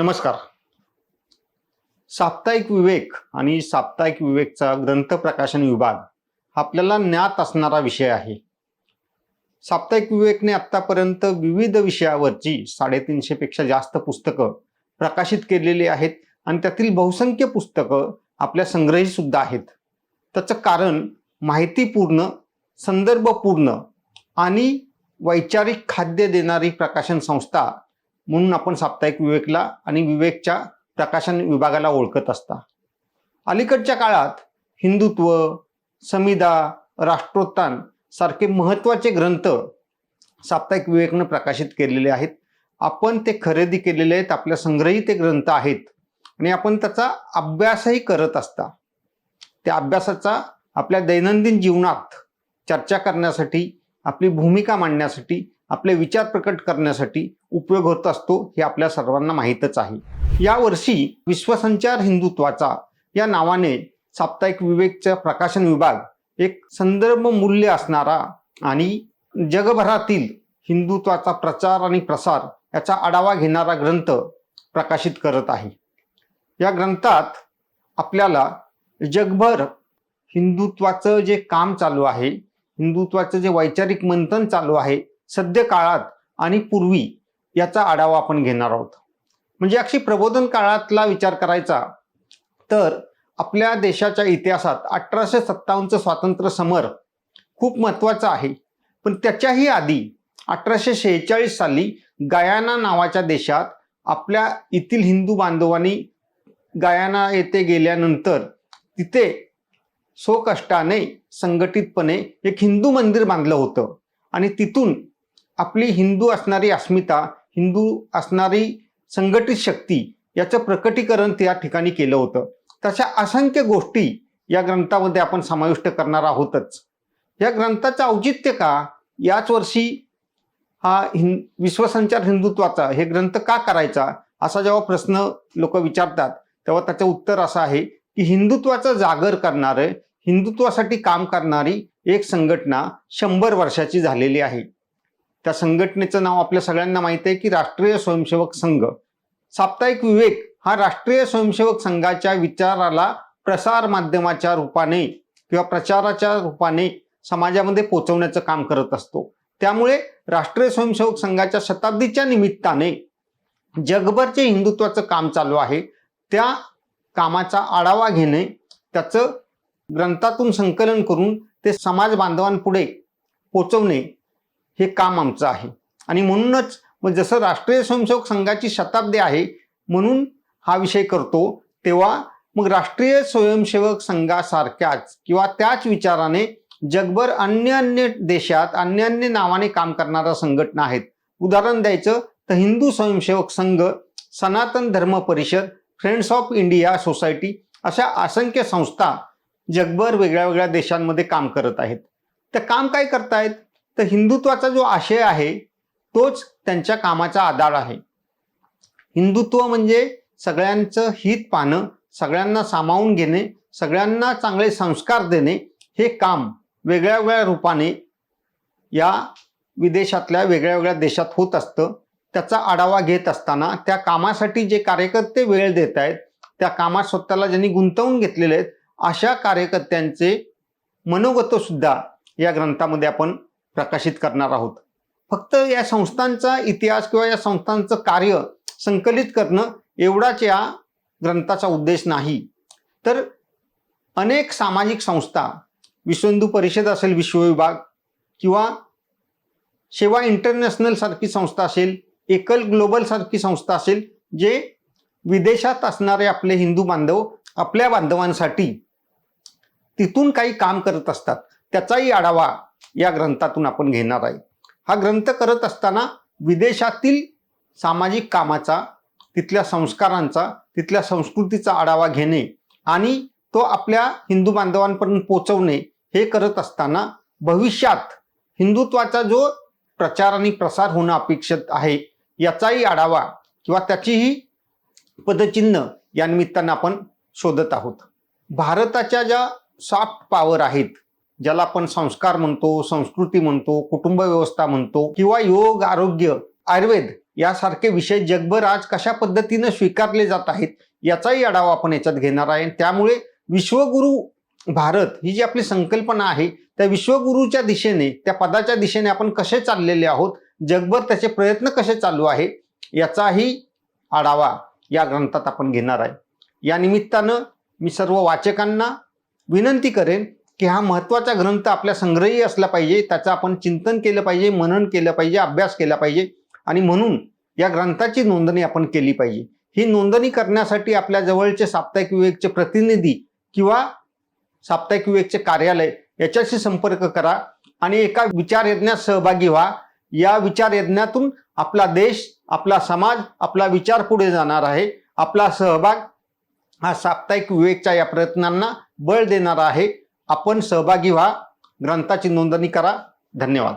नमस्कार. साप्ताहिक विवेक आणि साप्ताहिक विवेकचा ग्रंथ प्रकाशन विभाग हा आपल्याला ज्ञात असणारा विषय आहे. साप्ताहिक विवेकने आतापर्यंत विविध विषयावरची साडेतीनशे पेक्षा जास्त पुस्तकं प्रकाशित केलेली आहेत आणि त्यातील बहुसंख्य पुस्तकं आपल्या संग्रही सुद्धा आहेत. त्याचं कारण माहितीपूर्ण संदर्भपूर्ण आणि वैचारिक खाद्य देणारी प्रकाशन संस्था म्हणून आपण साप्ताहिक विवेकला आणि विवेकच्या प्रकाशन विभागाला ओळखत असता. अलीकडच्या काळात हिंदुत्व समिदा राष्ट्रोत्थान सारखे महत्त्वाचे ग्रंथ साप्ताहिक विवेकनं प्रकाशित केलेले आहेत. आपण ते खरेदी केलेले आहेत आपल्या संग्रही ते ग्रंथ आहेत आणि आपण त्याचा अभ्यासही करत असता. त्या अभ्यासाचा आपल्या दैनंदिन जीवनात चर्चा करण्यासाठी आपली भूमिका मांडण्यासाठी आपले विचार प्रकट करण्यासाठी उपयोग होत असतो हे आपल्या सर्वांना माहीतच आहे. यावर्षी विश्वसंचार हिंदुत्वाचा या नावाने साप्ताहिक विवेकचा प्रकाशन विभाग एक संदर्भ मूल्य असणारा आणि जगभरातील हिंदुत्वाचा प्रचार आणि प्रसार याचा आढावा घेणारा ग्रंथ प्रकाशित करत आहे. या ग्रंथात आपल्याला जगभर हिंदुत्वाचं जे काम चालू आहे हिंदुत्वाचं जे वैचारिक मंथन चालू आहे सद्य काळात आणि पूर्वी याचा आढावा आपण घेणार आहोत. म्हणजे अक्षी प्रबोधन काळातला विचार करायचा तर आपल्या देशाच्या इतिहासात अठराशे सत्तावन्नचं स्वातंत्र्य समर खूप महत्त्वाचं आहे. पण त्याच्याही आधी अठराशे शेहेचाळीस साली गयाना नावाच्या देशात आपल्या येथील हिंदू बांधवांनी गयाना येथे गेल्यानंतर तिथे स्वकष्टाने संघटितपणे एक हिंदू मंदिर बांधलं होतं. आणि तिथून आपली हिंदू असणारी अस्मिता हिंदू असणारी संघटित शक्ती याचं प्रकटीकरण त्या ठिकाणी केलं होतं. तशा असंख्य गोष्टी या ग्रंथामध्ये आपण समाविष्ट करणार आहोतच. या ग्रंथाचं औचित्य का? याच वर्षी हा हिं विश्वसंचार हिंदुत्वाचा हे ग्रंथ का करायचा? असा जेव्हा प्रश्न लोक विचारतात तेव्हा त्याचं उत्तर असं आहे की हिंदुत्वाचा जागर करणारं हिंदुत्वासाठी काम करणारी एक संघटना शंभर वर्षाची झालेली आहे. त्या संघटनेचं नाव आपल्या सगळ्यांना माहिती आहे की राष्ट्रीय स्वयंसेवक संघ. साप्ताहिक विवेक हा राष्ट्रीय स्वयंसेवक संघाच्या विचाराला प्रसार माध्यमाच्या रूपाने किंवा प्रचाराच्या रूपाने समाजामध्ये पोचवण्याचं काम करत असतो. त्यामुळे राष्ट्रीय स्वयंसेवक संघाच्या शताब्दीच्या निमित्ताने जगभर जे हिंदुत्वाचं काम चालू आहे. त्या कामाचा आढावा घेणे त्याचं ग्रंथातून संकलन करून ते समाज बांधवांपुढे पोचवणे हे काम आमचं आहे. आणि म्हणूनच मग जसं राष्ट्रीय स्वयंसेवक संघाची शताब्दी आहे म्हणून हा विषय करतो तेव्हा मग राष्ट्रीय स्वयंसेवक संघासारख्याच किंवा त्याच विचाराने जगभर अन्य अन्य देशात अन्य अन्य नावाने काम करणाऱ्या संघटना आहेत. उदाहरण द्यायचं तर हिंदू स्वयंसेवक संघ सनातन धर्म परिषद फ्रेंड्स ऑफ इंडिया सोसायटी अशा असंख्य संस्था जगभर वेगळ्या वेगळ्या देशांमध्ये काम करत आहेत. तर काम काय करतायत? तर हिंदुत्वाचा जो आशय आहे तोच त्यांच्या कामाचा आधार आहे. हिंदुत्व म्हणजे सगळ्यांचं हित पाहणं सगळ्यांना सामावून घेणे सगळ्यांना चांगले संस्कार देणे हे काम वेगळ्या वेगळ्या रूपाने या विदेशातल्या वेगळ्या वेगळ्या देशात होत असतं. त्याचा आढावा घेत असताना त्या कामासाठी जे कार्यकर्ते वेळ देत आहेत त्या कामात स्वतःला ज्यांनी गुंतवून घेतलेले आहेत अशा कार्यकर्त्यांचे मनोगतसुद्धा या ग्रंथामध्ये आपण प्रकाशित करणार आहोत. फक्त या संस्थांचा इतिहास किंवा या संस्थांचं कार्य संकलित करणं एवढाच या ग्रंथाचा उद्देश नाही. तर अनेक सामाजिक संस्था विश्व हिंदू परिषद असेल विश्वविभाग किंवा सेवा इंटरनॅशनल सारखी संस्था असेल एकल ग्लोबल सारखी संस्था असेल जे विदेशात असणारे आपले हिंदू बांधव आपल्या बांधवांसाठी तिथून काही काम करत असतात. त्याचाही आढावा या ग्रंथातून आपण घेणार आहे. हा ग्रंथ करत असताना विदेशातील सामाजिक कामाचा तिथल्या संस्कारांचा तिथल्या संस्कृतीचा आढावा घेणे आणि तो आपल्या हिंदू बांधवांपर्यंत पोचवणे हे करत असताना भविष्यात हिंदुत्वाचा जो प्रचार आणि प्रसार होणं अपेक्षित आहे याचाही आढावा किंवा त्याचीही पदचिन्ह या निमित्तानं आपण शोधत आहोत. भारताच्या ज्या सॉफ्ट पॉवर आहेत ज्याला आपण संस्कार म्हणतो संस्कृती म्हणतो कुटुंब व्यवस्था म्हणतो किंवा योग आरोग्य आयुर्वेद यासारखे विषय जगभर आज कशा पद्धतीनं स्वीकारले जात आहेत याचाही आढावा आपण याच्यात घेणार आहे. त्यामुळे विश्वगुरु भारत ही जी आपली संकल्पना आहे त्या विश्वगुरूच्या दिशेने त्या पदाच्या दिशेने आपण कसे चाललेले आहोत जगभर त्याचे प्रयत्न कसे चालू आहे याचाही आढावा या ग्रंथात आपण घेणार आहे. या निमित्तानं मी सर्व वाचकांना विनंती करेन की हा महत्त्वाचा ग्रंथ आपल्या संग्रही असला पाहिजे त्याचं आपण चिंतन केलं पाहिजे मनन केलं पाहिजे अभ्यास केला पाहिजे. आणि म्हणून या ग्रंथाची नोंदणी आपण केली पाहिजे. ही नोंदणी करण्यासाठी आपल्या जवळचे साप्ताहिक विवेकचे प्रतिनिधी किंवा साप्ताहिक विवेकचे कार्यालय याच्याशी संपर्क करा आणि एका विचार यज्ञात सहभागी व्हा. या विचार यज्ञातून आपला देश आपला समाज आपला विचार पुढे जाणार आहे. आपला सहभाग हा साप्ताहिक विवेकच्या या प्रयत्नांना बळ देणारा आहे. आपण सहभागी व्हा. ग्रंथाची नोंदणी करा. धन्यवाद.